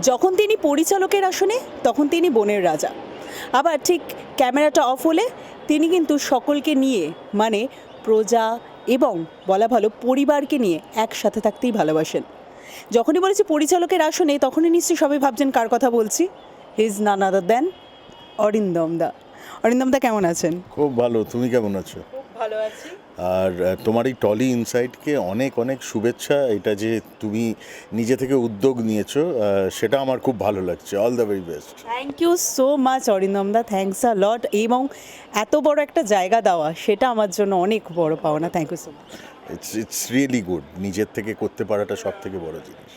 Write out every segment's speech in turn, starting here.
যখন তিনি পরিচালকের আসনে, তখন তিনি বনের রাজা। আবার ঠিক ক্যামেরাটা অফ হলে তিনি কিন্তু সকলকে নিয়ে মানে প্রজা এবং বলা ভালো পরিবারকে নিয়ে একসাথে থাকতেই ভালোবাসেন। যখনই বলেছি পরিচালকের আসনে, তখনই নিশ্চয়ই সবাই ভাবছেন, কার কথা বলছি? He's none other than Arindam da. Arindam da, কেমন আছেন? খুব ভালো, তুমি কেমন আছো? ভালো আছি। আর তোমার এই টলি ইনসাইটকে অনেক অনেক শুভেচ্ছা। এটা যে তুমি নিজে থেকে উদ্যোগ নিয়েছো সেটা আমার খুব ভালো লাগছে। All the very best thank you so much Arindam da. Thanks a lot এবং এত বড় একটা জায়গা দেওয়া সেটা আমার জন্য অনেক বড় পাওনা। Thank you so much it's it's really good নিজের থেকে করতে পারাটা সব থেকে বড় জিনিস।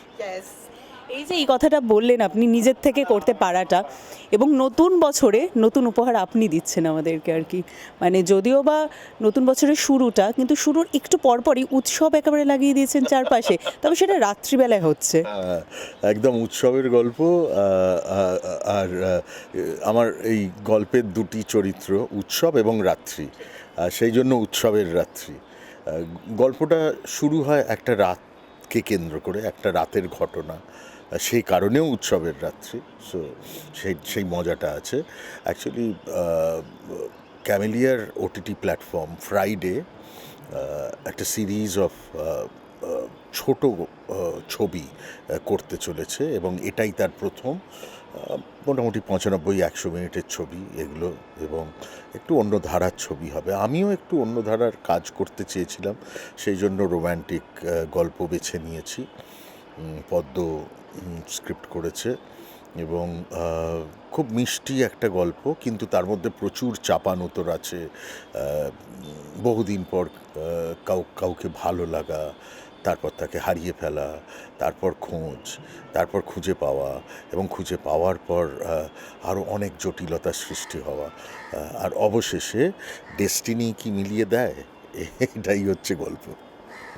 এই যে এই কথাটা বললেন আপনি, নিজের থেকে করতে পারাটা এবং নতুন বছরে নতুন উপহার আপনি দিচ্ছেন আমাদেরকে আর কি। মানে যদিও বা নতুন বছরের শুরুটা, কিন্তু শুরুর একটু পরপরই উৎসব একেবারে লাগিয়ে দিয়েছেন চারপাশে, তবে সেটা রাত্রিবেলায় হচ্ছে। একদম উৎসবের গল্প আর আমার এই গল্পের দুটি চরিত্র, উৎসব এবং রাত্রি। সেই জন্য উৎসবের রাত্রি। গল্পটা শুরু হয় একটা রাতকে কেন্দ্র করে, একটা রাতের ঘটনা। সেই কারণেও উৎসবের রাত্রি। সো সেই সেই মজাটা আছে। অ্যাকচুয়ালি ক্যামেলিয়ার ওটিটি প্ল্যাটফর্ম ফ্রাইডে একটা সিরিজ অফ ছোট ছবি করতে চলেছে এবং এটাই তার প্রথম। মোটামুটি পঁচানব্বই, একশো মিনিটের ছবি এগুলো এবং একটু অন্য ধারার ছবি হবে। আমিও একটু অন্য ধারার কাজ করতে চেয়েছিলাম, সেই জন্য রোম্যান্টিক গল্প বেছে নিয়েছি। পদ্ম স্ক্রিপ্ট করেছে এবং খুব মিষ্টি একটা গল্প, কিন্তু তার মধ্যে প্রচুর চাপানোতর আছে বহুদিন পর কাউ, কাউকে ভালো লাগা, তারপর তাকে হারিয়ে ফেলা, তারপর খোঁজ, তারপর খুঁজে পাওয়া এবং খুঁজে পাওয়ার পর আরও অনেক জটিলতার সৃষ্টি হওয়া আর অবশেষে ডেস্টিনি কি মিলিয়ে দেয়? এটাই হচ্ছে গল্প।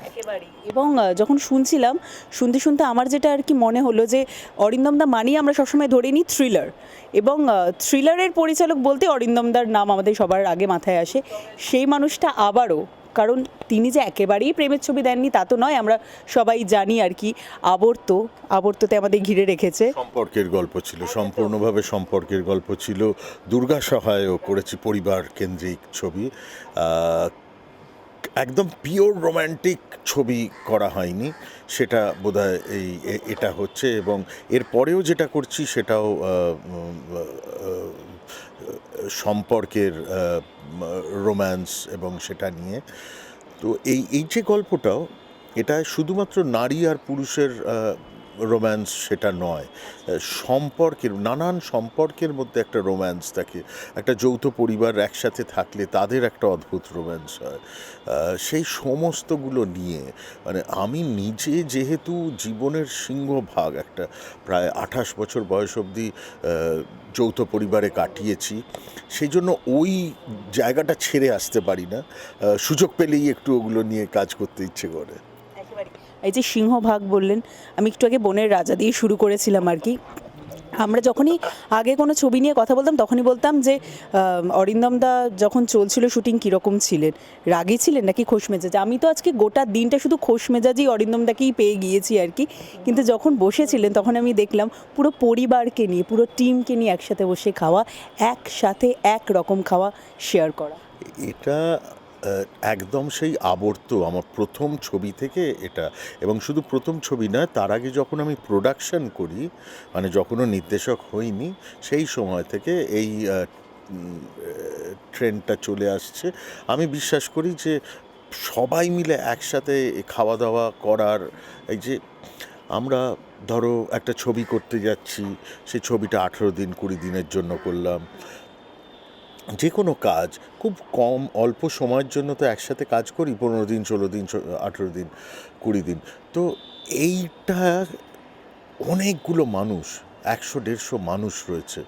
একেবারেই। এবং যখন শুনছিলাম শুনতে শুনতে আমার যেটা আর কি মনে হলো যে অরিন্দম দা মানেই আমরা সবসময় ধরে নিই থ্রিলার এবং থ্রিলারের পরিচালক বলতে অরিন্দম দার নাম আমাদের সবার আগে মাথায় আসে। সেই মানুষটা আবারও কারণ তিনি যে একেবারেই প্রেমের ছবি দেননি তা তো নয় আমরা সবাই জানি আর কি আবর্ত আবর্ততে আমাদের ঘিরে রেখেছে। সম্পর্কের গল্প ছিল সম্পূর্ণভাবে সম্পর্কের গল্প ছিল। দুর্গা সহায়ও করেছি পরিবার কেন্দ্রিক ছবি একদম পিওর রোম্যান্টিক ছবি করা হয়নি। সেটা বোধহয় এই এটা হচ্ছে এবং এর পরেও যেটা করছি সেটাও সম্পর্কের রোম্যান্স এবং সেটা নিয়ে। তো এই এই যে গল্পটাও, এটা শুধুমাত্র নারী আর পুরুষের রোম্যান্স সেটা নয়। সম্পর্কের, নানান সম্পর্কের মধ্যে একটা রোম্যান্স থাকে। একটা যৌথ পরিবার একসাথে থাকলে তাদের একটা অদ্ভুত রোম্যান্স হয়। সেই সমস্তগুলো নিয়ে মানে আমি নিজে যেহেতু জীবনের সিংহভাগ একটা প্রায় আঠাশ বছর বয়স অবধি যৌথ পরিবারে কাটিয়েছি সেই জন্য ওই জায়গাটা ছেড়ে আসতে পারি না। সুযোগ পেলেই একটু ওগুলো নিয়ে কাজ করতে ইচ্ছে করে। এই যে সিংহভাগ বললেন আমি একটু আগে বনের রাজা দিয়ে শুরু করেছিলাম আর কি। আমরা যখনই আগে কোনো ছবি নিয়ে কথা বলতাম তখনই বলতাম যে আহ, অরিন্দম দা যখন চলছিল শুটিং কীরকম ছিলেন? রাগী ছিলেন নাকি খোশ মেজাজ? আমি তো আজকে গোটা দিনটা শুধু খোশ মেজাজই অরিন্দম দাকেই পেয়ে গিয়েছি আর কি। কিন্তু যখন বসেছিলেন তখন আমি দেখলাম পুরো পরিবারকে নিয়ে পুরো টিমকে নিয়ে একসাথে বসে খাওয়া একসাথে এক রকম খাওয়া শেয়ার করা। এটা একদম সেই আবর্ত আমার প্রথম ছবি থেকে এটা। এবং শুধু প্রথম ছবি নয়, তার আগে যখন আমি প্রোডাকশন করি মানে যখনও নির্দেশক হইনি, সেই সময় থেকে এই ট্রেন্ডটা চলে আসছে। আমি বিশ্বাস করি যে সবাই মিলে একসাথে খাওয়া দাওয়া করার, এই যে আমরা ধরো একটা ছবি করতে যাচ্ছি সেই ছবিটা আঠেরো দিন কুড়ি দিনের জন্য করলাম। যে কোনো কাজ, খুব কম, অল্প সময়ের জন্য তো একসাথে কাজ করি, পনেরো দিন, ষোলো দিন আঠেরো দিন, কুড়ি দিন। তো এইটা অনেকগুলো মানুষ, একশো, দেড়শো মানুষ রয়েছে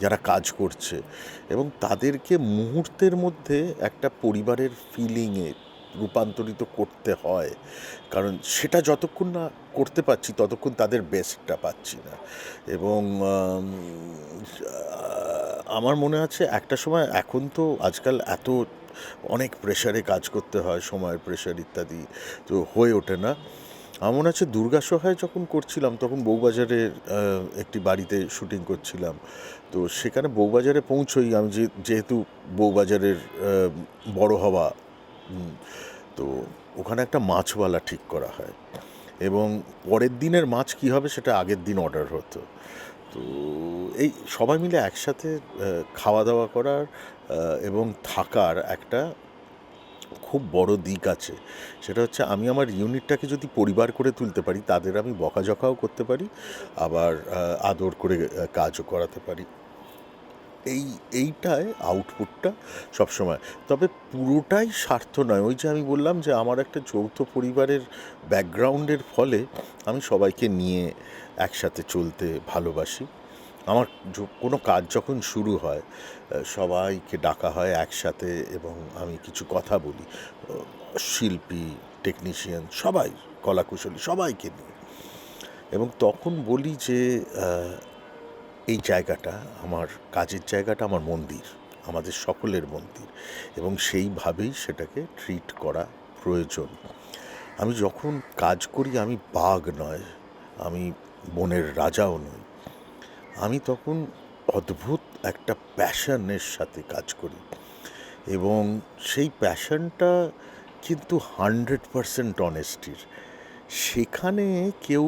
যারা কাজ করছে এবং তাদেরকে মুহূর্তের মধ্যে একটা পরিবারের ফিলিংয়ে রূপান্তরিত করতে হয়। কারণ সেটা যতক্ষণ না করতে পারছি, ততক্ষণ তাদের বেস্টটা পাচ্ছি না। এবং আমার মনে আছে একটা সময় এখন তো আজকাল এত অনেক প্রেশারে কাজ করতে হয়, সময়ের প্রেশার ইত্যাদি তো হয়ে ওঠে না। আমার মনে আছে দুর্গা সহায় যখন করছিলাম তখন বউবাজারের একটি বাড়িতে শুটিং করছিলাম। তো সেখানে বউবাজারে পৌঁছই আমি যে, যেহেতু বউবাজারের বড় হওয়া তো ওখানে একটা মাছওয়ালা ঠিক করা হয়। এবং পরের দিনের মাছ কী হবে সেটা আগের দিন অর্ডার হতো। তো এই সবাই মিলে একসাথে খাওয়া দাওয়া করার এবং থাকার একটা খুব বড় দিক আছে। সেটা হচ্ছে আমি আমার ইউনিটটাকে যদি পরিবার করে তুলতে পারি, তাদের আমি বকাঝকাও করতে পারি, আবার আদর করে কাজও করাতে পারি। এই, এইটায় আউটপুটটা সবসময়। তবে পুরোটাই স্বার্থ নয়। ওই যে আমি বললাম যে আমার একটা যৌথ পরিবারের ব্যাকগ্রাউন্ডের ফলে আমি সবাইকে নিয়ে একসাথে চলতে ভালোবাসি। আমার কোনো কাজ যখন শুরু হয় সবাইকে ডাকা হয় একসাথে এবং আমি কিছু কথা বলি। শিল্পী টেকনিশিয়ান সবাই, কলাকুশলী সবাইকে নিয়ে। এবং তখন বলি যে এই জায়গাটা আমার কাজের জায়গাটা আমার মন্দির, আমাদের সকলের মন্দির এবং সেইভাবেই সেটাকে ট্রিট করা প্রয়োজন। আমি যখন কাজ করি আমি বাঘ নয়, আমি বনের রাজাও নই। আমি তখন অদ্ভুত একটা প্যাশনের সাথে কাজ করি এবং সেই প্যাশনটা কিন্তু হান্ড্রেড পারসেন্ট অনেস্টির সেখানে কেউ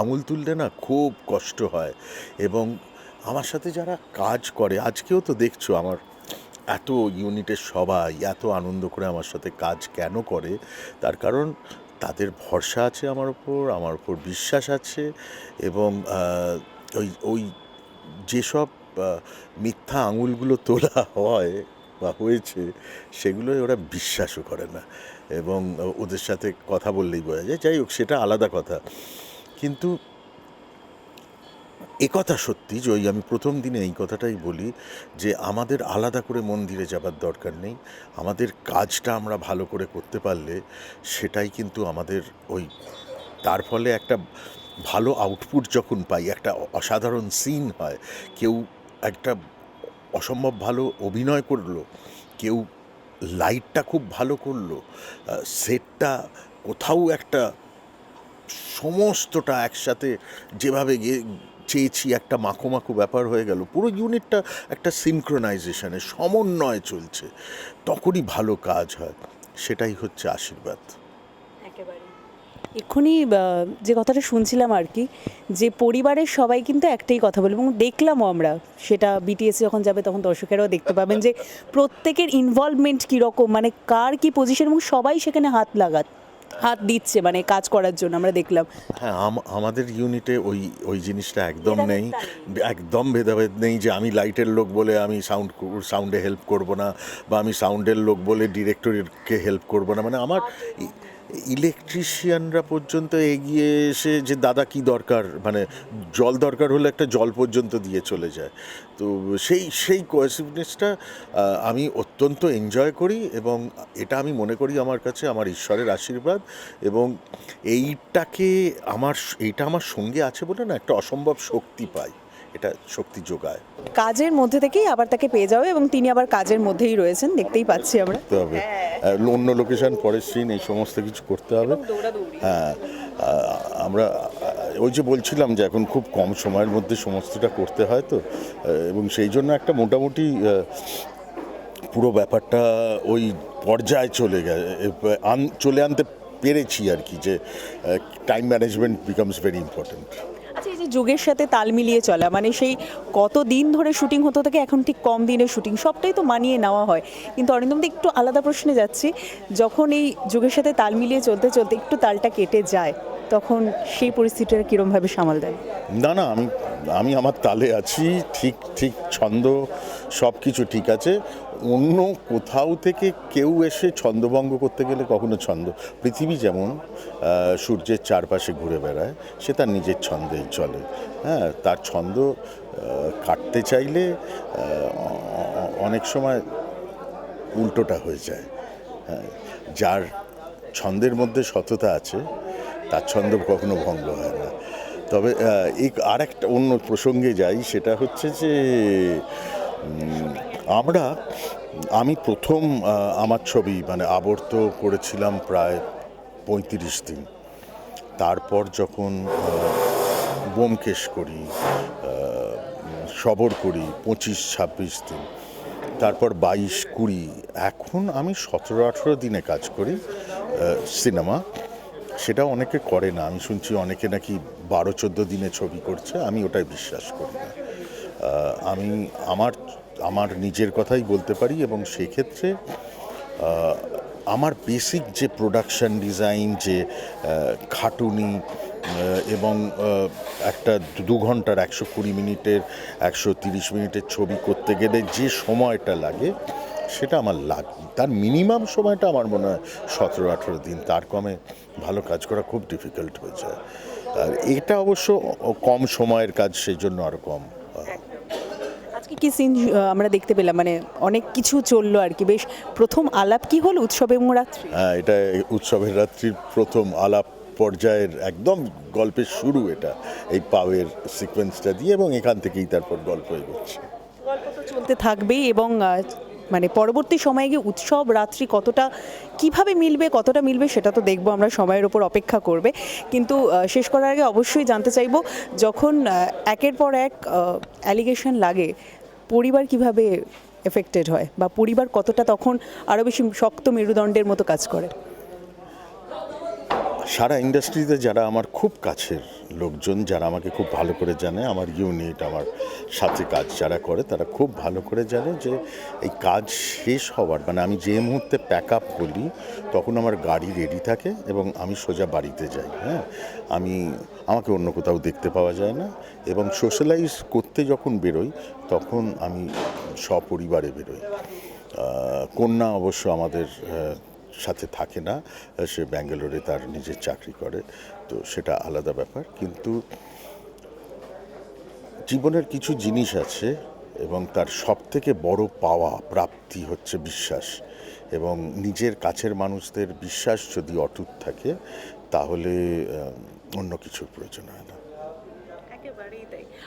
আঙুল তুললে না খুব কষ্ট হয় এবং আমার সাথে যারা কাজ করে, আজকেও তো দেখছ আমার এত ইউনিটের সবাই এত আনন্দ করে আমার সাথে কাজ কেন করে? তার কারণ তাদের ভরসা আছে আমার ওপর আমার ওপর বিশ্বাস আছে এবং ওই ওই যেসব মিথ্যা আঙুলগুলো তোলা হয় বা হয়েছে সেগুলোই ওরা বিশ্বাসও করে না এবং ওদের সাথে কথা বললেই বোঝা যায়। যাই হোক, সেটা আলাদা কথা। কিন্তু একথা সত্যি, যে ওই আমি প্রথম দিনে এই কথাটাই বলি, যে আমাদের আলাদা করে মন্দিরে যাবার দরকার নেই। আমাদের কাজটা আমরা ভালো করে করতে পারলে সেটাই কিন্তু আমাদের ওই, তার ফলে একটা ভালো আউটপুট যখন পাই, একটা অসাধারণ সিন হয়, কেউ একটা অসম্ভব ভালো অভিনয় করল, কেউ লাইটটা খুব ভালো করল সেটটা কোথাও একটা সমস্তটা একসাথে যেভাবে চেয়েছি, একটা মাখো মাখো ব্যাপার হয়ে গেল, পুরো ইউনিটটা একটা সিনক্রোনাইজেশনে সমন্বয় চলছে। তখনই ভালো কাজ হয়, সেটাই হচ্ছে আশীর্বাদ। এক্ষুনি যে কথাটা শুনছিলাম আর কি, যে পরিবারের সবাই কিন্তু একটাই কথা বলে, এবং দেখলামও আমরা, সেটা বিটিএস যখন যাবে তখন দর্শকেরাও দেখতে পাবেন যে প্রত্যেকের ইনভলভমেন্ট কীরকম মানে কার কি পজিশন এবং সবাই সেখানে হাত লাগাত। হাত দিচ্ছে মানে কাজ করার জন্য আমরা দেখলাম। হ্যাঁ আম- আমাদের ইউনিটে ওই ওই জিনিসটা একদম নেই। একদম ভেদাভেদ নেই যে আমি লাইটের লোক বলে আমি সাউন্ড সাউন্ডে হেল্প করব না বা আমি সাউন্ডের লোক বলে ডিরেক্টরকে হেল্প করব না। মানে আমার ইলেকট্রিশিয়ানরা পর্যন্ত এগিয়ে এসে যে, দাদা, কি দরকার? মানে জল দরকার হলে একটা জল পর্যন্ত দিয়ে চলে যায়। তো সেই সেই কোয়েসিভনেসটা আমি অত্যন্ত এনজয় করি এবং এটা আমি মনে করি আমার কাছে আমার ঈশ্বরের আশীর্বাদ এবং এইটাকে আমার, এইটা আমার সঙ্গে আছে বলে না একটা অসম্ভব শক্তি পাই। এটা শক্তি যোগায়। কাজের মধ্যে থেকেই আবার তাকে পেয়ে যাবে এবং তিনি আবার কাজের মধ্যেই রয়েছেন দেখতেই পাচ্ছি আমরা। করতে হবে। অন্য লোকেশন পরের সিন এই সমস্ত কিছু করতে হবে। হ্যাঁ আমরা ওই যে বলছিলাম যে এখন খুব কম সময়ের মধ্যে সমস্তটা করতে হয় তো এবং সেই জন্য একটা মোটামুটি পুরো ব্যাপারটা ওই পর্যায়ে চলে গেছে চলে আনতে পেরেছি আর কি যে time management becomes very important যুগের সাথে তাল মিলিয়ে চলা মানে সেই কত দিন ধরে শুটিং হতো থেকে এখন ঠিক কম দিনের শুটিং সবটাই তো মানিয়ে নেওয়া হয়। কিন্তু অরিন্দমদি একটু আলাদা প্রশ্নে যাচ্ছি, যখন এই যুগের সাথে তাল মিলিয়ে চলতে চলতে একটু তালটা কেটে যায়, তখন সেই পরিস্থিতিটা কীরমভাবে সামাল দেয়? না না, আমি আমি আমার তালে আছি, ঠিক ঠিক ছন্দ সব কিছু ঠিক আছে। অন্য কোথাও থেকে কেউ এসে ছন্দভঙ্গ করতে গেলে কখনো ছন্দ। পৃথিবী যেমন সূর্যের চারপাশে ঘুরে বেড়ায়, সে তার নিজের ছন্দেই চলে। হ্যাঁ তার ছন্দ কাটতে চাইলে অনেক সময় উল্টোটা হয়ে যায়। হ্যাঁ যার ছন্দের মধ্যে সততা আছে, তার ছন্দ কখনো ভঙ্গ হয় না। তবে এই আর একটা অন্য প্রসঙ্গে যাই, সেটা হচ্ছে যে আমরা, আমি প্রথম আমার ছবি মানে আবর্ত করেছিলাম প্রায় পঁয়ত্রিশ দিন। তারপর যখন বোমকেশ করি সবর করি পঁচিশ, ছাব্বিশ দিন, তারপর বাইশ, কুড়ি, এখন আমি সতেরো, আঠেরো দিনে কাজ করি সিনেমা। সেটা অনেকে করে না, আমি শুনছি অনেকে নাকি বারো, চোদ্দ দিনে ছবি করছে, আমি ওটাই বিশ্বাস করি না। আমি, আমার আমার নিজের কথাই বলতে পারি এবং সেক্ষেত্রে আমার বেসিক যে প্রোডাকশন ডিজাইন যে খাটুনি এবং একটা দু ঘণ্টার একশো কুড়ি মিনিটের, একশো তিরিশ মিনিটের ছবি করতে গেলে যে সময়টা লাগে, সেটা আমার লাগ তার মিনিমাম সময়টা আমার মনে হয় সতেরো, আঠেরো দিন। তার কমে ভালো কাজ করা খুব ডিফিকাল্ট হয়ে যায়। আর এটা অবশ্য কম সময়ের কাজ সেই জন্য আরও কম কি সিন আমরা দেখতে পেলাম? মানে অনেক কিছু চলল আর কি। বেশ প্রথম আলাপ কি হলো উৎসবে রাত্রি হ্যাঁ এটা উৎসবের রাত্রির প্রথম আলাপ পর্যায়ের একদম গল্পের শুরু এটা। এই পাওয়ের সিকোয়েন্সটা দিয়ে এবং এখান থেকেই তারপর গল্প এগোচ্ছে। গল্প তো চলতে থাকবেই এবং মানে পরবর্তী সময়ে গিয়ে উৎসব রাত্রি কতটা কীভাবে মিলবে কতটা মিলবে সেটা তো দেখব আমরা সময়ের ওপর অপেক্ষা করবে। কিন্তু শেষ করার আগে অবশ্যই জানতে চাইব যখন একের পর এক অ্যালিগেশন লাগে পরিবার কীভাবে এফেক্টেড হয় বা পরিবার কতটা তখন আরও বেশি শক্ত মেরুদণ্ডের মতো কাজ করে? সারা ইন্ডাস্ট্রিতে যারা আমার খুব কাছের লোকজন, যারা আমাকে খুব ভালো করে জানে, আমার ইউনিট আমার সাথে কাজ যারা করে, তারা খুব ভালো করে জানে যে এই কাজ শেষ হওয়ার মানে আমি যে মুহূর্তে প্যাক আপ করি, তখন আমার গাড়ি রেডি থাকে এবং আমি সোজা বাড়িতে যাই হ্যাঁ? আমি, আমাকে অন্য কোথাও দেখতে পাওয়া যায় না এবং সোশ্যালাইজ করতে যখন বেরোই, তখন আমি সপরিবারে বেরোই। কন্যা অবশ্য আমাদের সাথে থাকে না, সে ব্যাঙ্গালোরে তার নিজের চাকরি করে, তো সেটা আলাদা ব্যাপার। কিন্তু জীবনের কিছু জিনিস আছে এবং তার সব থেকে বড় পাওয়া প্রাপ্তি হচ্ছে বিশ্বাস এবং নিজের কাছের মানুষদের বিশ্বাস যদি অটুট থাকে, তাহলে অন্য কিছুর প্রয়োজন হয় না।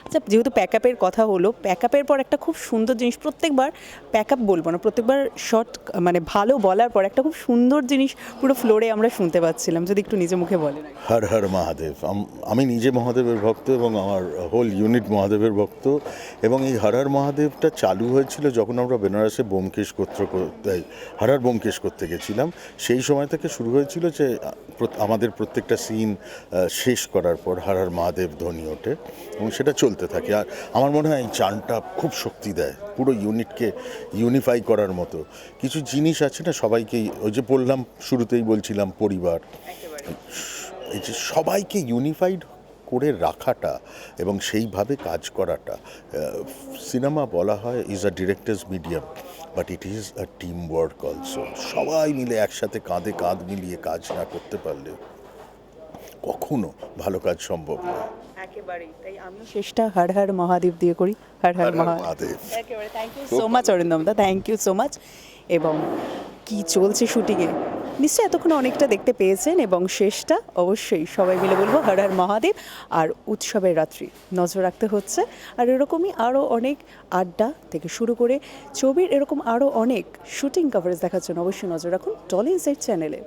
আচ্ছা যেহেতু প্যাক আপের কথা হলো প্যাক আপের পর একটা খুব সুন্দর জিনিস, প্রত্যেকবার প্যাক আপ বলব না, প্রত্যেকবার শর্ট মানে ভালো বলার পর একটা খুব সুন্দর জিনিস পুরো ফ্লোরে আমরা শুনতে পাচ্ছিলাম, যদি একটু নিজে মুখে বলেন। হর হর মহাদেব, আমি নিজে মহাদেবের ভক্ত এবং আমার হোল ইউনিট মহাদেবের ভক্ত এবং এই হর হর মহাদেবটা চালু হয়েছিল যখন আমরা বেনারসে বোমকেশ করতে হর হর বোমকেশ করতে গেছিলাম। সেই সময় থেকে শুরু হয়েছিল যে আমাদের প্রত্যেকটা সিন শেষ করার পর হর হর মহাদেব ধ্বনি ওঠে এবং সেটা চলতে থাকে। আর আমার মনে হয় এই চানটা খুব শক্তি দেয়, পুরো ইউনিটকে ইউনিফাই করার মতো। কিছু জিনিস আছে না, সবাইকেই, ওই যে বললাম, শুরুতেই বলছিলাম, পরিবার। এই যে সবাইকে ইউনিফাইড করে রাখাটা এবং সেইভাবে কাজ করাটা সিনেমা বলা হয় is a director's medium but it is a team work also সবাই মিলে একসাথে কাঁধে কাঁধ মিলিয়ে কাজ না করতে পারলে কখনো ভালো কাজ সম্ভব নয়। একেবারেই তাই আমি শেষটা হর হর মহাদেব দিয়ে করি হর হর মহাদেব। একেবারে থ্যাংক ইউ সো মাচ অরিন্দমদা থ্যাংক ইউ সো মাচ এবং কি চলছে শুটিংয়ে? নিশ্চয়ই এতক্ষণ অনেকটা দেখতে পেয়েছেন এবং শেষটা অবশ্যই সবাই মিলে বলব হর হর মহাদেব আর উৎসবের রাত্রি। নজর রাখতে হচ্ছে। আর এরকমই আরও অনেক আড্ডা থেকে শুরু করে ছবির এরকম আরও অনেক শুটিং কভারেজ দেখার জন্য অবশ্যই নজর রাখুন। টলি ইনসাইড চ্যানেলে